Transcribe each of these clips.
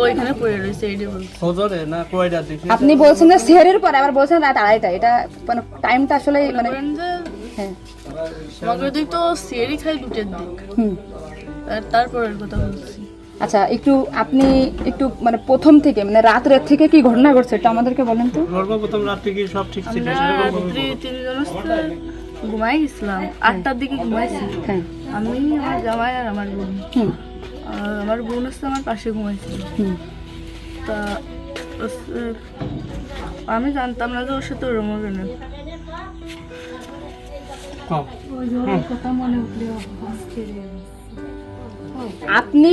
ওইখানে পড়ে রয়েছে এইটাই বলছি। ফজরে না কয়টা দিকে আপনি বলছেন যে সেহরের পরে আবার বলছেন রাত আড়াইটা এটা মানে টাইমটা আসলে মানে হ্যাঁ। মগর দিক তো সিয়ারি খাই দুটের দিক হুম। তারপরের কথা বলছি। আচ্ছা একটু আপনি একটু মানে প্রথম থেকে মানে রাত রাত থেকে কি ঘটনা ঘটছে একটু আমাদেরকে বলেন তো। সর্বপ্রথম রাত্রে কি সব ঠিক ছিল রাত্রি ঘুমাই গেছিলাম আটটার দিকে ঘুমাইছি। হ্যাঁ। আমি আমার জামাই আর আমার বোন। হুম। আমার বোন হচ্ছে আমার পাশে ঘুমাইছিল তা আমি জানতাম না যে ওর সাথে ওরম হবে না। আপনি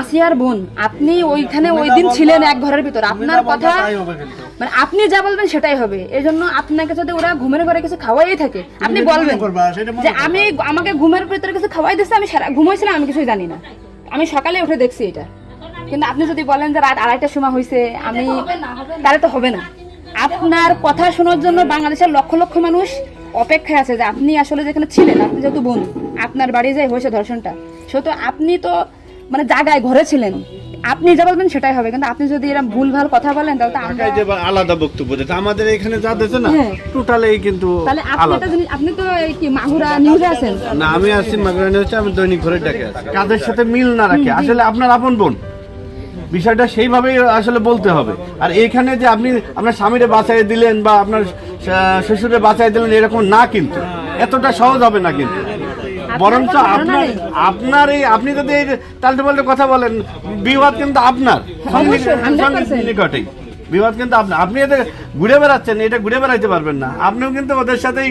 আসিয়ার বোন আপনি ওইখানে ওই দিন ছিলেন এক ঘরের ভিতর। আপনার কথা মানে আপনি যা বলবেন সেটাই হবে। এই জন্য আপনাকে যদি ওরা ঘুমের ঘরে কিছু খাওয়াই থাকে আপনি বলবেন যে আমি আমাকে ঘুমের ভিতরে কিছু খাওয়াই দিচ্ছে আমি সারা ঘুমাইছিলাম আমি কিছুই জানি না। আমি সকালে উঠে দেখছি এটা। কিন্তু আপনি যদি বলেন যে রাত আড়াইটার সময় হয়েছে আমি তাহলে তো হবে না। আপনার কথা শোনার জন্য বাংলাদেশের লক্ষ লক্ষ মানুষ অপেক্ষায় আছে যে আপনি আসলে যেখানে ছিলেন আপনি যেহেতু বোন আপনার বাড়ি যাই হয়েছে ধর্ষণটা সে তো আপনি তো মানে জায়গায় ঘরে ছিলেন। আপনি যা বলবেন সেটাই হবে। কিন্তু আপনি যদি এরকম ভুলভাল কথা বলেন তাহলে তো আমরা যে আলাদা বক্তব্য দিতে আমাদের এখানে যা দিতে না হ্যাঁ। টোটালেই কিন্তু তাহলে আপনি একটা জিনিস আপনি তো এই কি মাগুরা নিউজে আছেন? না আমি আসছি মাগরানি হচ্ছে আমি দৈনিক ঘরে ডাকে আছি। কাদের সাথে মিল না রাখে। আসলে আপনার আপন বোন। বিষয়টা সেইভাবেই আসলে বলতে হবে। আর এইখানে যে আপনি আপনার স্বামীরে বাঁচাই দিলেন বা আপনার শ্বশুরে বাঁচাই দিলেন এরকম না কিন্তু। এতটা সহজ হবে না কিন্তু। বরঞ্চ আপনার আপনার এই আপনি যদি এই তাল্টে পাল্টে কথা বলেন বিবাদ কিন্তু আপনার। অবশ্যই, 100% সঙ্গে নিকটেই। বিবাদ কিন্তু আপনার। আপনি এটা ঘুরে বেড়াচ্ছেন এটা ঘুরে বেড়াইতে পারবেন না। আপনিও কিন্তু ওদের সাথেই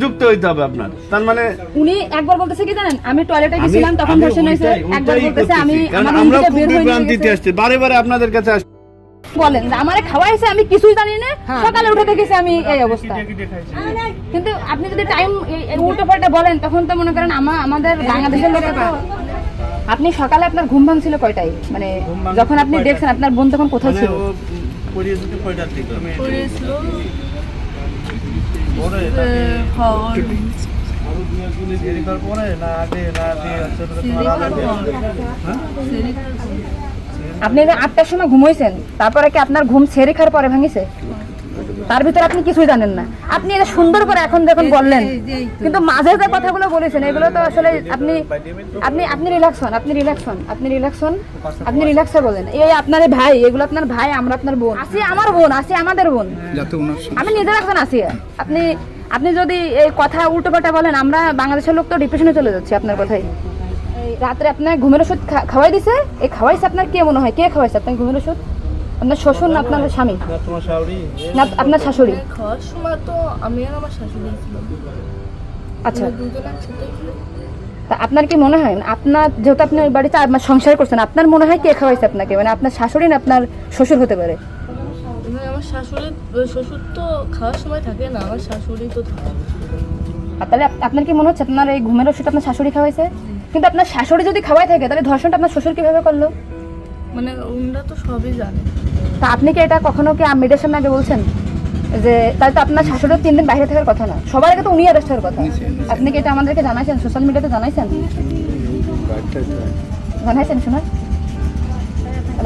যুক্ত হইতে হবে আপনার। তার মানে উনি একবার বলতেছে কি জানেন? আমি টয়লেটে গেছিলাম তখন ধর্ষণ হয়েছে। একবার বলতেছে আমি আমার খুব হয়ে বিভ্রান্তিতে আসছি। বারে বারে আপনাদের কাছে আসছি। বলেন যে আমারে খাওয়াইছে আমি কিছুই জানি না সকালে উঠে দেখেছি আমি এই অবস্থা কিন্তু আপনি যদি টাইম উল্টো পাল্টা বলেন তখন তো মনে করেন আমা আমাদের বাংলাদেশের লোক আপনি সকালে আপনার ঘুম ভাঙছিল কয়টাই মানে যখন আপনি দেখছেন আপনার বোন তখন কোথায় মানে ছিল পরে না আগে না দিয়ে আপনি যে আটটার সময় ঘুমাইছেন তারপরে কি আপনার ঘুম ছেড়ে খাওয়ার পরে ভাঙিছে? তার ভিতরে আপনি কিছুই জানেন না। আপনি এটা সুন্দর করে এখন যখন বললেন কিন্তু মাঝে যে কথাগুলো বলেছেন এগুলো তো আসলে আপনি আপনি আপনি রিল্যাক্স হন আপনি রিল্যাক্স হন আপনি রিল্যাক্স হন আপনি রিল্যাক্সে বলেন। এই আপনার ভাই এগুলো আপনার ভাই আমরা আপনার বোন। আসি আমার বোন আসি আমাদের বোন। আমি নিজের একজন আছি আপনি আপনি যদি এই কথা উল্টো পাল্টা বলেন আমরা বাংলাদেশের লোক তো ডিপ্রেশনে চলে যাচ্ছি আপনার কথাই। রাত্রে আপনার ঘুমের ওষুধ খা- খাওয়াই দিছে? এই খাওয়াইছে আপনার কে মনে হয়? কে খাওয়াইছে আপনার ঘুমের ওষুধ? আপনার শ্বশুর না আপনার স্বামী? না তোমার শাওরি না আপনার শাশুড়ি? খাওয়ার সময় তো আমি আর আমার শাশুড়ি আচ্ছা। তা আপনার কি মনে হয়? আপনার যেহেতু আপনি ওই বাড়িতে আপনার সংসার করছেন আপনার মনে হয় কে খাওয়াইছে আপনাকে? মানে আপনার শাশুড়ি না আপনার শ্বশুর হতে পারে? আমার শাশুড়ি শ্বশুর তো খাওয়ার সময় থাকে না আমার শাশুড়ি তো থাকে। তাহলে আপনার কি মনে হচ্ছে আপনার এই ঘুমের ওষুধ আপনার শাশুড়ি খাওয়াইছে? কিন্তু আপনার শাশুড়ি যদি খাওয়াই থাকে তাহলে ধর্ষণটা আপনার শ্বশুর কীভাবে করল? মানে ওনারা তো সবই জানে। তা আপনি কি এটা কখনো কি মিডিয়ার সামনে আগে বলছেন? যে তাহলে তো আপনার শাশুড়ির তিন দিন বাইরে থাকার কথা না। সবার আগে তো উনি অ্যারেস্ট হওয়ার কথা। আপনি কি এটা আমাদেরকে জানাইছেন? সোশ্যাল মিডিয়াতে জানাইছেন? জানাইছেন শোনার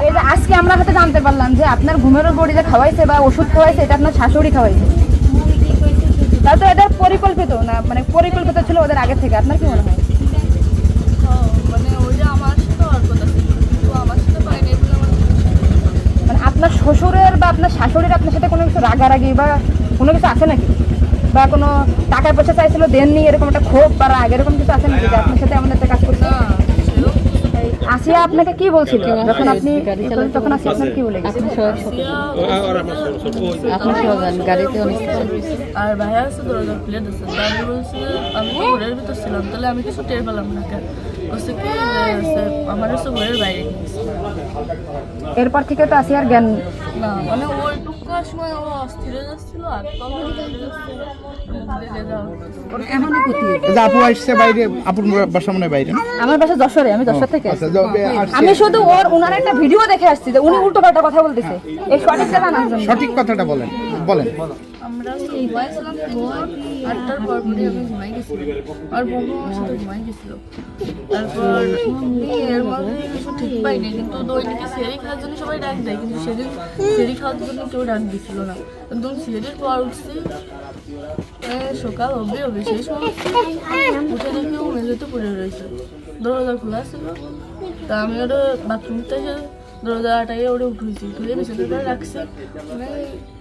এই যে আজকে আমরা হয়তো জানতে পারলাম যে আপনার ঘুমের বড়ি যে খাওয়াইছে বা ওষুধ খাওয়াইছে এটা আপনার শাশুড়ি খাওয়াইছে। তাহলে তো এটা পরিকল্পিত না মানে পরিকল্পিত ছিল ওদের আগে থেকে। আপনার কি মনে হ্যাঁ, মানে ওই যে আমার সাথে আর কথা ছিল কিন্তু আমার সাথে পাইনি বলে আমার মানে আপনার শ্বশুরের বা আপনার শাশুড়ির আপনার সাথে কোনো কিছু রাগারাগি বা কোনো কিছু আছে নাকি? বা কোনো টাকা পয়সা চাইছিল দেননি এরকম একটা ক্ষোভ বা রাগ এরকম কিছু আছে নাকি যে আপনার সাথে আমাদের একটা কাজ করছে। আসিয়া আপনাকে কি বলছিল? যখন আপনি তখন আসিয়া আপনার কি বলে গেছে আর ভাইয়া আছে দরজা খুলে দিচ্ছে আমি বলছি আমি তো ঘরের ভিতর ছিলাম তাহলে আমি কিছু টের পেলাম না বলছে কি আমার হচ্ছে ঘরের বাইরে এরপর থেকে তো আসিয়ার জ্ঞান না মানে ওইটুকু সময় ও অস্থির যাচ্ছিল আর তখন চলে যাচ্ছিল দেখে যাও যে আপু আসছে বাইরে আপুর বাসা মনে বাইরে আমার বাসা যশোরে আমি যশোর থেকে আচ্ছা আমি শুধু ওর ওনার একটা ভিডিও দেখে আসছি যে উনি উল্টো পাল্টা কথা বলতেছে। এই সঠিক কথাটা বলেন বলেন। আমরা ঘুমাইছিলাম আটটার পর পরই আমি ঘুমাই গেছিলাম। আর বন্ধু আমার সাথে ঘুমাই গেছিল। তারপর এর মধ্যে কিছু ঠিক পাইনি কিন্তু দৈনিকে সেরি খাওয়ার জন্য সবাই ডাক দেয়, কিন্তু সেদিন সেরি খাওয়ার জন্য কেউ ডাক দিছিল না। একদম সেরির পর উঠছি সকাল হবে হবে সেই সময় উঠে দেখি ও মেঝেতে পড়ে রয়েছে। দরজা খোলা ছিল। তা আমি ওটা বাথরুম আটাই ওটা উঠেছি উঠে বিছানাটা রাখছি। মানে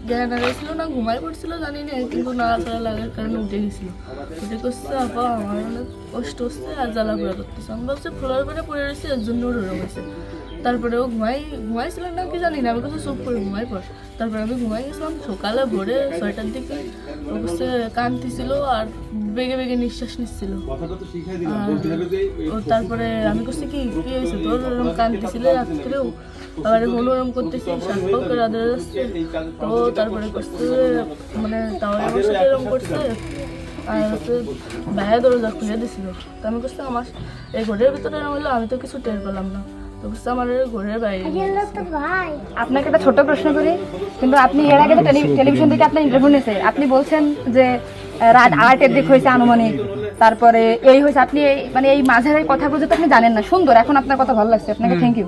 জ্ঞান হারাইছিল না ঘুমাই পড়ছিল, জানি না, কিন্তু নাড়াচাড়া লাগার কারণে উঠে গেছিল। উঠে করছে, আপা, আমার অনেক কষ্ট হচ্ছে, আর জ্বালা ঘোরা করতেছে। আমি ভাবছি, ফ্লোর করে পড়ে রয়েছে, এর জন্য ওর রয়েছে তারপরে ও ঘুমাই ঘুমাইছিল না, কি জানি না, আমি কাছে চুপ করে ঘুমাই পর তারপরে আমি ঘুমাই গেছিলাম, সকালে ভোরে ছয়টার দিকে, ও কাছে কান্তিছিল আর বেগে বেগে নিঃশ্বাস নিচ্ছিল। ও তারপরে আমি করছি কি কি হয়েছে? তোর কান্তিছিল রাত্রেও? আবার হলো ওরকম করতেছি সাত পাও করে যাচ্ছে তো তারপরে করছে মানে তাও আমার সাথে এরকম করছে আর হচ্ছে বাইরে দরজা খুলে দিছিল। তো আমি করছি আমার এই ঘরের ভিতরে এরকম হলো আমি তো কিছু টের পেলাম না। তো করছে আমার ঘরের বাইরে নিয়ে আপনাকে একটা ছোট প্রশ্ন করি কিন্তু আপনি এর আগে তো টেলিভিশন থেকে আপনার ইন্টারভিউ নিয়েছে। আপনি বলছেন যে রাত আটের দিক হয়েছে আনুমানিক তারপরে এই হয়েছে আপনি এই মানে এই মাঝের কথাগুলো তো আপনি জানেন না সুন্দর এখন আপনার কথা ভালো লাগছে আপনাকে থ্যাংক ইউ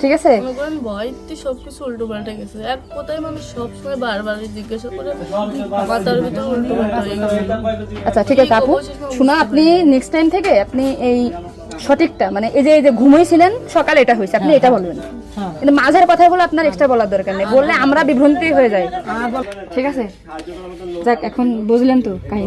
ঠিক আছে? ভয়তে সবকিছু উল্টো পাল্টে গেছে। এক কথায় মানুষ সবসময় বারবার জিজ্ঞাসা করে মাথার ভিতরে উল্টো পাল্টা হয়ে গেছে। আচ্ছা ঠিক আছে আপু। শোনা আপনি নেক্সট টাইম থেকে আপনি এই সঠিকটা মানে এই যে এই যে ঘুমিয়েছিলেন সকালে এটা হয়েছে। আপনি এটা বলবেন। কিন্তু মাঝের কথাগুলো আপনার এক্সট্রা বলার দরকার নেই। বললে আমরা বিভ্রান্তি হয়ে যাই। ঠিক আছে? যাক এখন বুঝলেন তো কাহিনী।